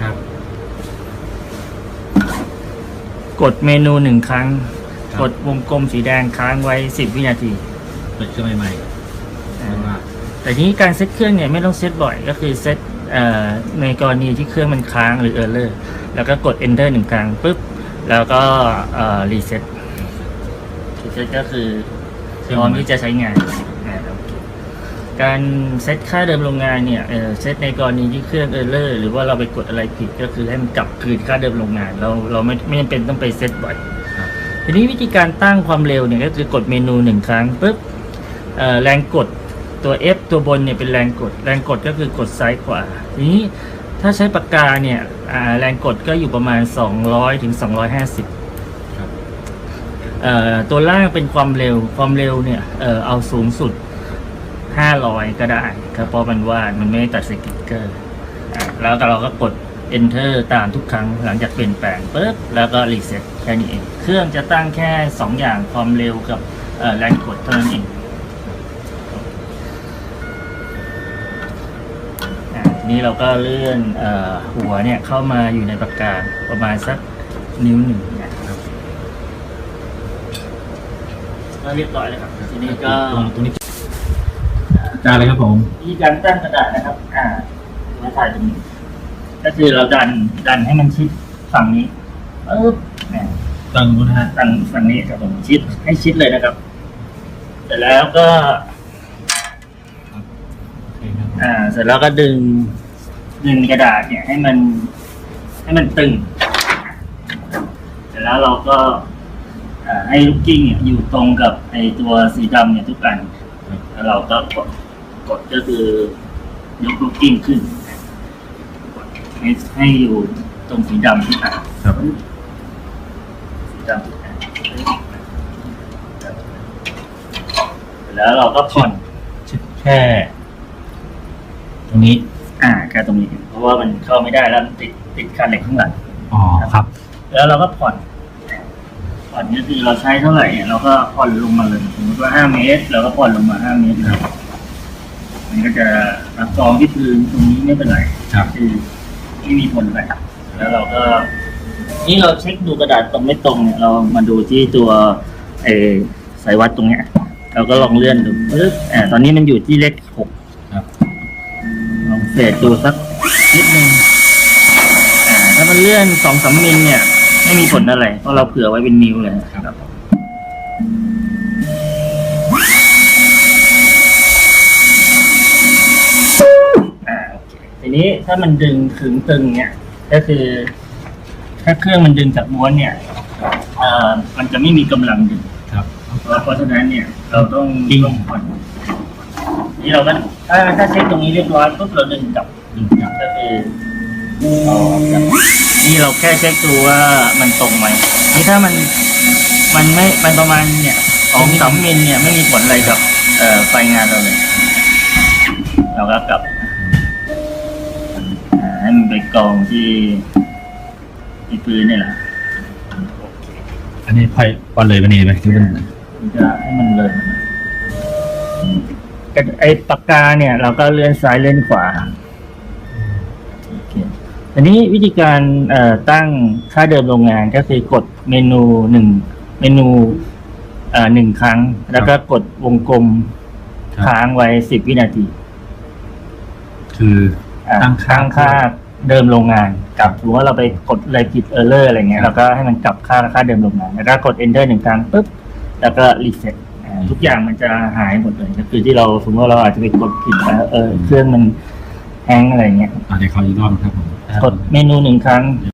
ครับ กดเมนูหนึ่งครั้ง ครับ กดวงกลมสีแดงค้างไว้สิบวินาที เปิดเครื่องใหม่ๆไม่ว่าแต่ทีนี้การเซตเครื่องเนี่ยไม่ต้องเซตบ่อย ก็คือเซตเอ่อในกรณีที่เครื่องมันค้างหรือเออร์เลอร์แล้วก็กด enter หนึ่งครั้งปุ๊บ แล้วก็รีเซ็ตรีเซ็ตก็คือพร้อมที่จะใช้งานอ่าโอเค การเซตค่าเดิมโรงงานเนี่ยเอ่อเซตในกรณีที่เครื่องเออร์เลอร์หรือว่าเราไปกดอะไรผิดก็คือให้มันกลับคืนค่าเดิมโรงงาน เราเราไม่ไม่จำเป็นต้องไปเซตบ่อยครับทีนี้วิธีการตั้งความเร็วเนี่ยก็คือกดเมนูหนึ่งครั้งปุ๊บเอ่อแรงกดตัว F ตัวบนเนี่ยเป็นแรงกด แรงกดก็คือกดซ้ายขวาทีนี้ถ้าใช้ปากกาเนี่ยอ่าแรงกดก็อยู่ประมาณ 200ถึง250ครับเอ่อตัวล่างเป็นความเร็วความเร็วเนี่ยเอ่อเอาสูงสุด 500ก็ได้ครับเพราะมันว่าดมันไม่ตัดสกิกเกอร์แล้วก็เราก็กด enter ตามทุกครั้งหลังจากเปลี่ยนแปลงปุ๊บแล้วก็ reset แค่นี้เอง เครื่องจะตั้งแค่ 2 อย่างความเร็วกับแรงกดเท่านั้นเองนี้เราก็เลื่อนออหัวเนี่ยเข้ามาอยู่ในปากกาประมาณสักนิ้วหนึ่งนะครับเรียบร้อยแล้วครับทีนี้ก็ตรงนี้ จานเลยครับผมวิธีการตั้งกระดาษนะครับ อ่ามาถ่ายตรงนี้ ก็คือเราดันดันให้มันชิดฝั่งนี้ปึ๊บเนี่ยตั้งนู้นนะฮะดันฝั่งนี้ครับผมชิดให้ชิดเลยนะครับ เสร็จแล้วก็ โอเคครับอ่า เสร็จแล้วก็ดึง ดึงกระดาษเนี่ยให้มัน ให้มันตึง เสร็จแล้วเราก็ อ่าให้ลูกกิ้งเนี่ยอยู่ตรงกับไอตัวสีดำเนี่ยทุกอันครับแล้วเราก็กด กดก็คือยกลูกกิ้งขึ้นกดให้ให้อยู่ตรงสีดำทุกอันครับสีดำทุกอันแล้วเราก็ผ่อนชิดแค่ตรงนี้ อ่าแค่ตรงนี้ เพราะว่ามันเข้าไม่ได้แล้วมันติดติดคันเหล็กข้างหลังอ๋อครับ แล้วเราก็ผ่อนผ่อนก็คือเราใช้เท่าไหร่เนี่ยเราก็ผ่อนลงมาเลยสมมติว่าห้าเมตรเราก็ผ่อนลงมาห้าเมตรครับ มันก็จะรับรองที่พื้นตรงนี้ไม่เป็นไรครับ คือไม่มีผลอะไรแล้วเราก็ นี่เราเช็คดูกระดาษตรงไม่ตรงเนี่ยเรามาดูที่ตัวเออสายวัดตรงเนี้ยเราก็ลองเลื่อนดูปึ๊บอ่าตอนนี้มันอยู่ที่เลขหกครับลองเศษดูสักนิดนึงอ่าถ้ามันเลื่อนสองสามมิลเนี่ย ไม่มีผลอะไรเพราะเราเผื่อไว้เป็นนิ้วเลยครับ นี้ถ้ามันดึงขึงตึงเนี่ยก็คือ ถ้าเครื่องมันดึงจากม้วนเนี่ยเอ่อมันจะไม่มีกำลังดึงครับ เพราะฉะนั้นเนี่ย เราต้องต้องผ่อนนี่เราก็ถ้าถ้าเช็คตรงนี้เรียบร้อยปุ๊บเราดึงกลับดึงครับก็คือเอาออกจากนี่เราแค่เช็คดูว่ามันตรงไหมนี่ถ้ามันมันไม่มันประมาณเนี่ยสองสามมิลเนี่ยไม่มีผลอะไรกับเอ่อไฟงานเราเลย เราก็กลับอ่า ให้มันไปกองที่ที่พื้นนี่แหละอันนี้พอยปอนเลยวันนี้ไหมคือมันมันจะให้มันเลยกับไอ้ปากกาเนี่ย เราก็เลื่อนซ้ายเลื่อนขวาโอเคอันนี้วิธีการเอ่อตั้งค่าเดิมโรงงานก็คือกดเมนูหนึ่งเมนูเอ่อหนึ่งครั้ง แล้วก็กดวงกลมครับค้างไว้สิบวินาที คืออ่า ตั้งค่า ตั้งค่าเดิมโรงงานกับถือว่าเราไปกดอะไรผิดเออร์เลอร์อะไรเงี้ยครับเราก็ให้มันกลับค่าค่าเดิมโรงงานแล้วก็กด enter หนึ่งครั้งปุ๊บแล้วก็รีเซ็ตทุกอย่างมันจะหายหมดเลยก็คือที่เราสมมติว่าเราอาจจะไปกดผิดแล้วเออเครื่องมันแฮงก์อะไรเงี้ยอะเดี๋ยวขออีกรอบครับผม กดเมนูหนึ่งครั้ง